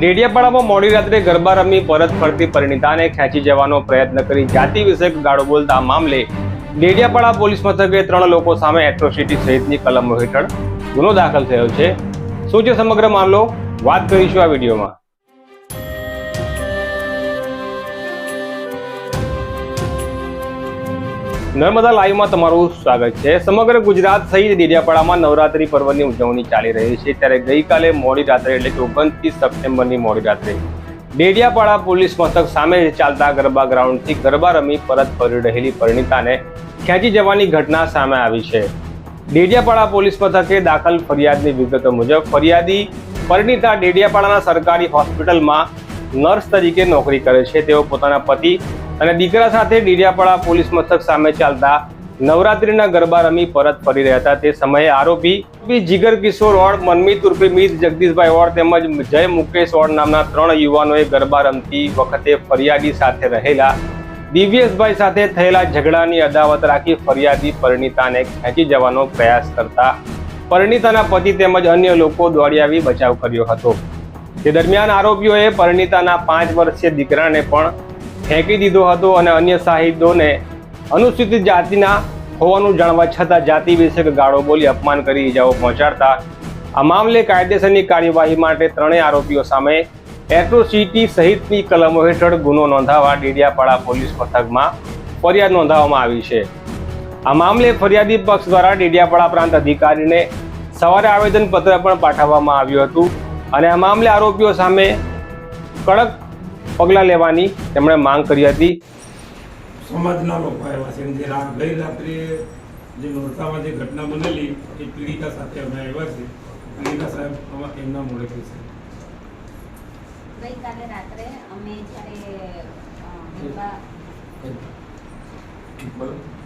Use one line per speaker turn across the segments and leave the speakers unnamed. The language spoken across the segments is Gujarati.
ડેડિયાપાડામાં મોડી રાત્રે ગરબા રમી પરત ફરતી પરિણીતાને ખેંચી જવાનો પ્રયત્ન કરી જાતિ વિષયક ગાળો બોલતા મામલે ડેડિયાપાડા પોલીસ મથકે ત્રણ લોકો સામે એટ્રોસિટી સહિતની કલમો હેઠળ ગુનો દાખલ થયો છે. શું છે સમગ્ર મામલો? વાત કરીશું આ વિડીયોમાં. નર્મદા લાઈવમાં તમારું સ્વાગત છે. સમગ્ર ગુજરાત સહિત ડેડિયાપાડામાં નવરાત્રી પર્વની ઉજવણી ચાલી રહી છે. ત્યારે ગઈકાલે મોડી રાત્રે એટલે કે ઓગણત્રીસ સપ્ટેમ્બરની મોડી રાત્રે ડેડિયાપાડા પોલીસ મથક સામે ચાલતા ગરબા ગ્રાઉન્ડથી ગરબા રમી પરત ફરી રહેલી પરિણીતાને ખેંચી જવાની ઘટના સામે આવી છે. ડેડિયાપાડા પોલીસ મથકે દાખલ ફરિયાદની વિગતો મુજબ ફરિયાદી પરિણીતા ડેડિયાપાડાના સરકારી હોસ્પિટલમાં નર્સ તરીકે નોકરી કરે છે. તેઓ પોતાના પતિ અને દીકરા સાથે ડીડિયાપાડા પોલીસ મથક સામે ચાલતા નવરાત્રીના ગરબા રમી પરત ફરી રહ્યા હતા. તે સમયે આરોપી જીગર કિશોર ઓળ, મનમીત ઉર્ફે મીત જગદીશભાઈ ઓળ તેમજ જય મુકેશ ઓળ નામના ત્રણ યુવાનોએ ગરબા રમતી વખતે ફરિયાદી સાથે રહેલા દિવ્યેશભાઈ સાથે થયેલા ઝઘડાની અદાવત રાખી ફરિયાદી પરિણીતાને ખેંચી જવાનો પ્રયાસ કરતા પરિણીતાના પતિ તેમજ અન્ય લોકો દોડી આવી બચાવ કર્યો હતો. તે દરમિયાન આરોપીઓએ પરિણીતાના પાંચ વર્ષીય દીકરાને પણ ફેંકી દીધો હતો અને અન્ય શાહિદોને અનુસૂચિત જાતિના હોવાનું જાણવા છતાં જાતિ વિશે ગાળો બોલી અપમાન કરી ઇજાઓ પહોંચાડતા. આ મામલે કાયદેસરની કાર્યવાહી માટે ત્રણેય આરોપીઓ સામે એટ્રોસિટી સહિતની કલમો હેઠળ ગુનો નોંધાવવા ડેડિયાપાડા પોલીસ મથકમાં ફરિયાદ નોંધાવવામાં આવી છે. આ મામલે ફરિયાદી પક્ષ દ્વારા ડેડિયાપાડા પ્રાંત અધિકારીને સવારે આવેદનપત્ર પણ પાઠવવામાં આવ્યું હતું અને આ મામલે આરોપીઓ સામે કડક પગલાં લેવાની તેમણે માંગ કરી હતી.
સમાજના લોકો આવ્યા છે. જે ગઈ રાત્રે જે નોરતામાં જે ઘટના બનેલી એ પીડિતા સાથે અમે આવ્યા છે પીડિતા સાહેબ એમના મોડે છે?
ગઈકાલે રાત્રે અમે જ્યારે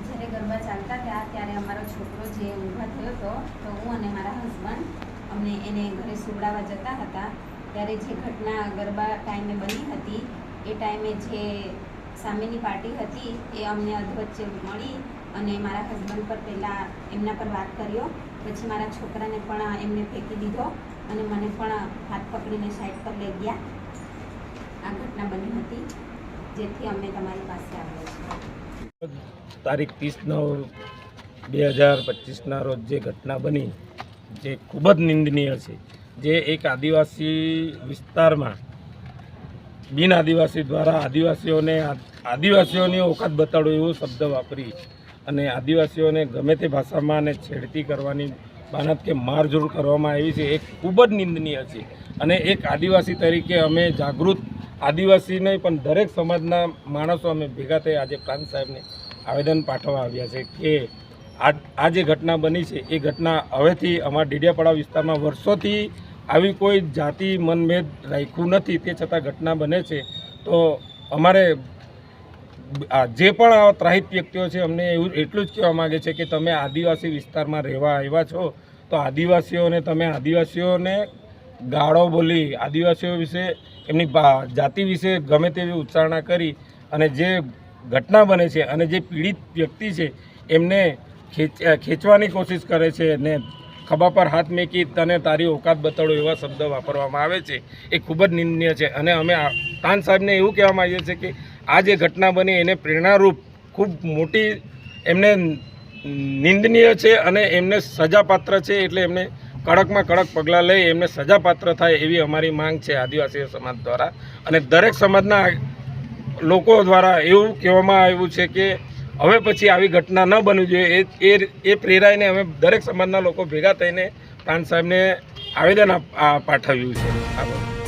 જ્યારે ગરબા ચાલતા હતા ત્યારે અમારો છોકરો જે ઊભા થયો હતો તો હું અને મારા હસબન્ડ અમને એને ઘરે સુવડાવવા જતા હતા. ત્યારે જે ઘટના ગરબા ટાઈમે બની હતી, એ ટાઈમે જે સામેની પાર્ટી હતી, એ અમને અધવચ્ચે મળી અને મારા હસબન્ડ પર પહેલાં એમના પર વાત કર્યો. પછી મારા છોકરાને પણ એમને ફેંકી દીધો અને મને પણ હાથ પકડીને સાઈડ પર લઈ ગયા. આ ઘટના બની હતી, જેથી અમે તમારી પાસે આવ્યા છીએ.
તારીખ ત્રીસ નવ બે હજાર પચીસના રોજ જે ઘટના બની, જે ખૂબ જ નિંદનીય છે. જે એક આદિવાસી વિસ્તારમાં, બિન આદિવાસી દ્વારા આદિવાસીઓને આદિવાસીઓની ઓકાત બતાડો એવો શબ્દ વાપરી અને આદિવાસીઓને ગમે તે ભાષામાં અને છેડતી કરવાની બાનત કે મારઝૂડ કરવામાં આવી છે, એ ખૂબ જ નિંદનીય છે. અને એક આદિવાસી તરીકે અમે જાગૃત આદિવાસી નહીં, પણ દરેક સમાજના માણસો અમે ભેગા થઈ આજે પ્રાંત સાહેબને આવેદન પાઠવવા આવ્યા છે કે આ આ જે ઘટના બની છે, એ ઘટના હવેથી અમારા ડીડિયાપાડા વિસ્તારમાં વર્ષોથી આવી કોઈ જાતિ મનભેદ રાખ્યું નથી, તે છતાં ઘટના બને છે. તો અમારે જે પણ ત્રાહિત વ્યક્તિઓ છે, અમને એવું એટલું જ કહેવા માગે છે કે તમે આદિવાસી વિસ્તારમાં રહેવા આવ્યા છો, તો આદિવાસીઓને તમે આદિવાસીઓને ગાળો બોલી, આદિવાસીઓ વિશે, એમની જાતિ વિશે ગમે તેવી ઉચ્ચારણા કરી અને જે ઘટના બને છે અને જે પીડિત વ્યક્તિ છે, એમને ખેંચ ખેંચવાની કોશિશ કરે છે ને ખભા પર હાથ મેકી તને તારી ઓકાત બતાડો એવા શબ્દ વાપરવામાં આવે છે. એ ખૂબ જ નિંદનીય છે. અને અમે તાન સાહેબને એવું કહેવા માંગીએ છીએ કે આ જે ઘટના બની એને પ્રેરણારૂપ ખૂબ મોટી, એમને નિંદનીય છે અને એમને સજાપાત્ર છે એટલે એમને કડકમાં કડક પગલાં લઈ એમને સજાપાત્ર થાય એવી અમારી માંગ છે આદિવાસી સમાજ દ્વારા. અને દરેક સમાજના લોકો દ્વારા એવું કહેવામાં આવ્યું છે કે હવે પછી આવી ઘટના ન બનવી જોઈએ. એ એ પ્રેરાઈને અમે દરેક સમાજના લોકો ભેગા થઈને પ્રાંત સાહેબને આવેદન પાઠવ્યું છે. આભાર.